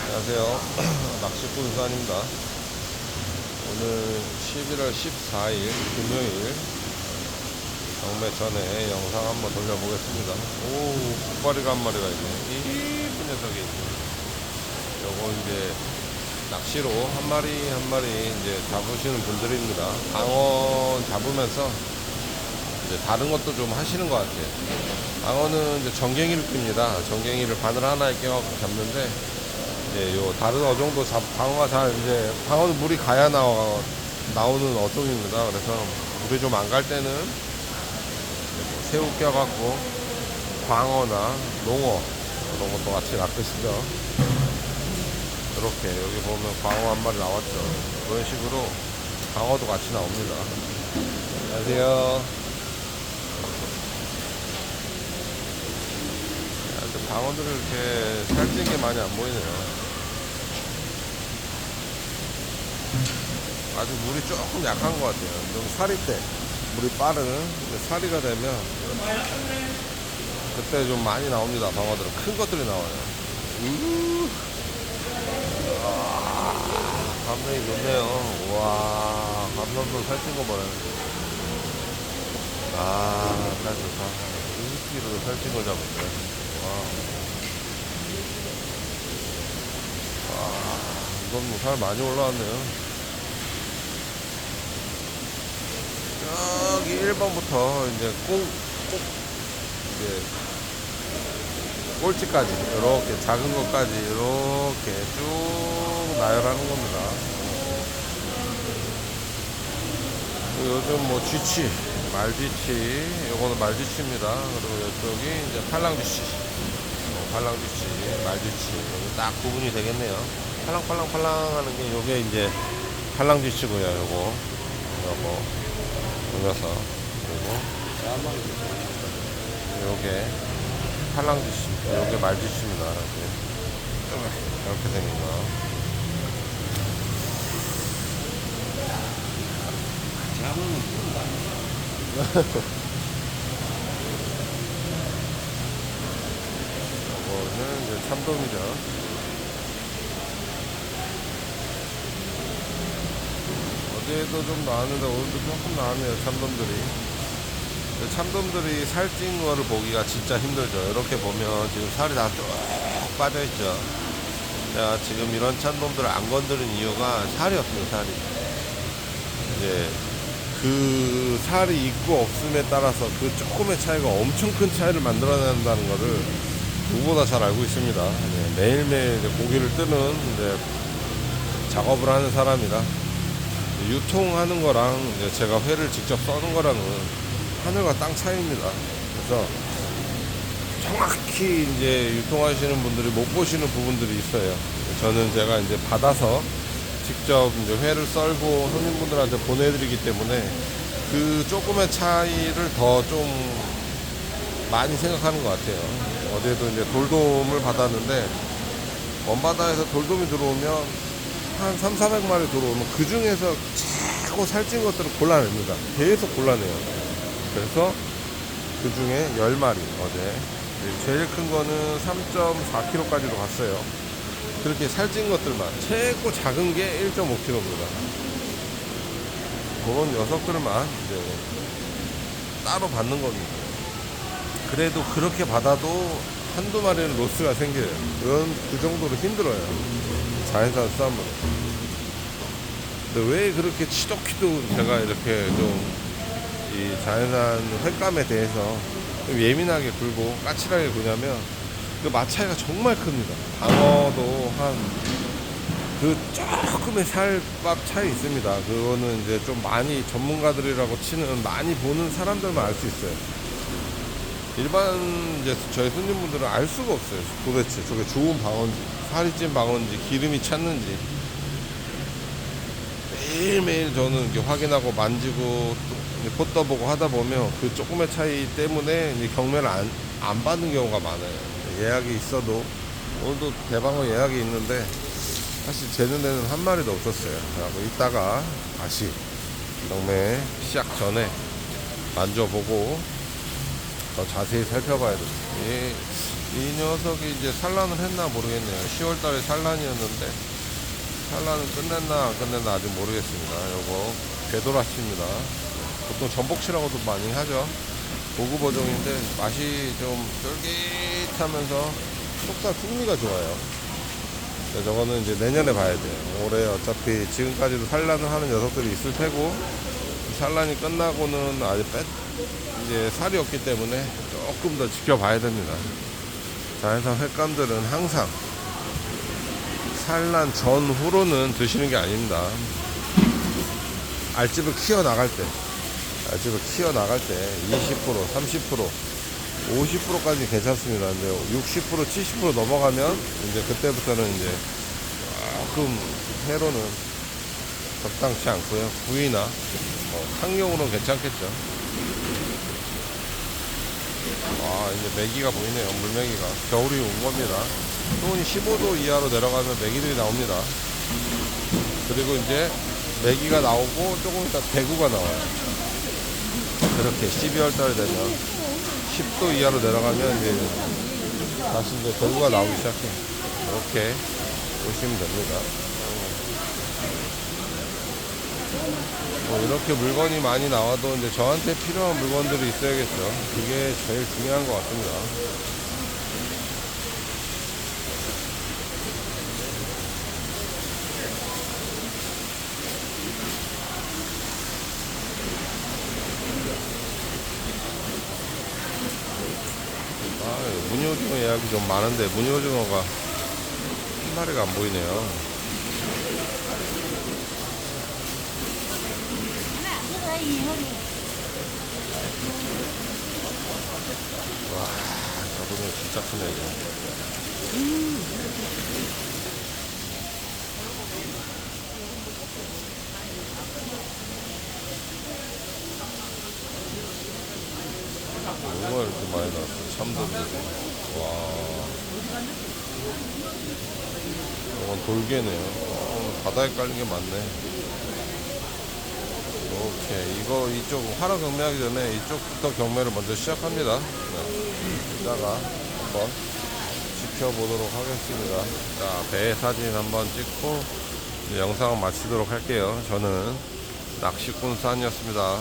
안녕하세요. 낚시꾼 수산입니다. 오늘 11월 14일 금요일 경매 전에 영상 한번 돌려보겠습니다. 오, 국바리가 한 마리가 있네. 이쁜 녀석이. 요거 이제 낚시로 한 마리 한 마리 이제 잡으시는 분들입니다. 방어 잡으면서 이제 다른 것도 좀 하시는 것 같아요. 방어는 이제 정갱이를 낍니다. 정갱이를 바늘 하나에 껴갖고 잡는데 이제 요 다른 어종도 잡, 방어가 잘 이제 방어는 물이 가야 나와 나오는 어종입니다. 그래서 물이 좀 안 갈 때는 뭐 새우 껴갖고 광어나 농어 이런 것도 같이 낚으시죠. 이렇게 여기 보면 광어 한 마리 나왔죠. 이런 식으로 광어도 같이 나옵니다. 안녕하세요. 방어들을 이렇게 살찐 게 많이 안 보이네요. 아직 물이 조금 약한 것 같아요. 좀 살이 때 물이 빠른 살이가 되면 그때 좀 많이 나옵니다. 방어들은 큰 것들이 나와요. 우 감정이 좋네요. 와 감정도 살찐 거 보네. 아, 살 좋다. 20kg로 살찐 걸 잡았어요. 와. 와, 이건 뭐 살 많이 올라왔네요. 여기 1번부터 이제 꼭, 꼭, 이제, 꼴찌까지, 이렇게 작은 것까지 이렇게 쭉 나열하는 겁니다. 요즘 뭐 쥐치, 말쥐치, 요거는 말쥐치입니다. 그리고 이쪽이 이제 팔랑쥐치, 어, 팔랑쥐치, 말쥐치. 여기 딱 구분이 되겠네요. 팔랑팔랑팔랑 하는 게 요게 이제 팔랑쥐치고요, 요거. 요거. 요 녀석. 그리고 요게 팔랑쥐치, 요게 말쥐치입니다. 이렇게, 이렇게 생긴 거. 요거는 이제 참돔이죠. 어제도 좀 나왔는데 오늘도 조금 나왔네요, 참돔들이. 참돔들이 살찐 거를 보기가 진짜 힘들죠. 이렇게 보면 지금 살이 다 쭉 빠져있죠. 제가 지금 이런 참돔들을 안 건드린 이유가 살이 없어요, 살이. 이제 그 살이 있고 없음에 따라서 그 조금의 차이가 엄청 큰 차이를 만들어낸다는 것을 누구보다 잘 알고 있습니다. 네, 매일매일 고기를 뜨는 작업을 하는 사람이라 유통하는 거랑 제가 회를 직접 써는 거랑은 하늘과 땅 차이입니다. 그래서 정확히 이제 유통하시는 분들이 못 보시는 부분들이 있어요. 저는 제가 이제 받아서 직접 이제 회를 썰고 손님분들한테 보내드리기 때문에 그 조금의 차이를 더 좀 많이 생각하는 것 같아요. 어제도 이제 돌돔을 받았는데 먼바다에서 돌돔이 들어오면 한 3, 400마리 들어오면 그 중에서 최고 살찐 것들을 골라냅니다. 계속 골라내요. 그래서 그 중에 10마리 어제 제일 큰 거는 3.4kg까지도 갔어요. 그렇게 살찐 것들만 최고 작은 게 1.5kg입니다. 그런 녀석들만 이제 따로 받는 겁니다. 그래도 그렇게 받아도 한두 마리는 로스가 생겨요. 그런 그 정도로 힘들어요. 자연산 쌈은. 근데 왜 그렇게 치도키도 제가 이렇게 좀 이 자연산 횟감에 대해서 좀 예민하게 굴고 까칠하게 구냐면 그맛 차이가 정말 큽니다. 방어도 한 그 조금의 살밥 차이 있습니다. 그거는 이제 좀 많이 전문가들이라고 치는 많이 보는 사람들만 알 수 있어요. 일반 이제 저희 손님분들은 알 수가 없어요. 도대체 저게 좋은 방어인지, 살이 찐 방어인지, 기름이 찼는지. 매일매일 저는 이렇게 확인하고 만지고 또 이제 pot떠보고 하다 보면 그 조금의 차이 때문에 경매를 안, 안 받는 경우가 많아요. 예약이 있어도 오늘도 대방어 예약이 있는데 사실 제 눈에는 한 마리도 없었어요. 그래고 이따가 다시 경매 시작 전에 만져보고 더 자세히 살펴봐야 돼요. 이 이 녀석이 이제 산란을 했나 모르겠네요. 10월 달에 산란이었는데 산란은 끝냈나 안 끝냈나 아직 모르겠습니다. 요거 궤도라치입니다. 보통 전복치라고도 많이 하죠. 고급 어종인데 맛이 좀 쫄깃하면서 속살 풍미가 좋아요. 저거는 이제 내년에 봐야 돼요. 올해 어차피 지금까지도 산란을 하는 녀석들이 있을 테고 산란이 끝나고는 아직 뺐 이제 살이 없기 때문에 조금 더 지켜봐야 됩니다. 자연산 횟감들은 항상 산란 전후로는 드시는 게 아닙니다. 알집을 키워 나갈 때, 알집을 키워 나갈 때 20%, 30%, 50%까지 괜찮습니다. 근데 60%, 70% 넘어가면 이제 그때부터는 이제 조금 회로는 적당치 않고요. 구이나 뭐 탕용으로는 괜찮겠죠. 아, 이제 메기가 보이네요. 물메기가. 겨울이 온 겁니다. 수온이 15도 이하로 내려가면 메기들이 나옵니다. 그리고 이제 메기가 나오고 조금 있다 대구가 나와요. 그렇게 12월 달이 되면 10도 이하로 내려가면 이제 다시 이제 대구가 나오기 시작해요. 이렇게 보시면 됩니다. 뭐 이렇게 물건이 많이 나와도 이제 저한테 필요한 물건들이 있어야겠죠. 그게 제일 중요한 것 같습니다. 아, 무늬오징어 예약이 좀 많은데 무늬오징어가 한 마리가 안 보이네요. 와, 저거는 진짜 크네, 이거. 뭐가 이렇게 많이 나왔어? 참돔들이. 와. 이건 돌개네요. 어, 바다에 깔린 게 많네. 오케이. 이거 이쪽 화로 경매하기 전에 이쪽부터 경매를 먼저 시작합니다. 네. 이따가 한번 지켜보도록 하겠습니다. 자, 배 사진 한번 찍고 영상을 마치도록 할게요. 저는 낚시꾼 산이었습니다.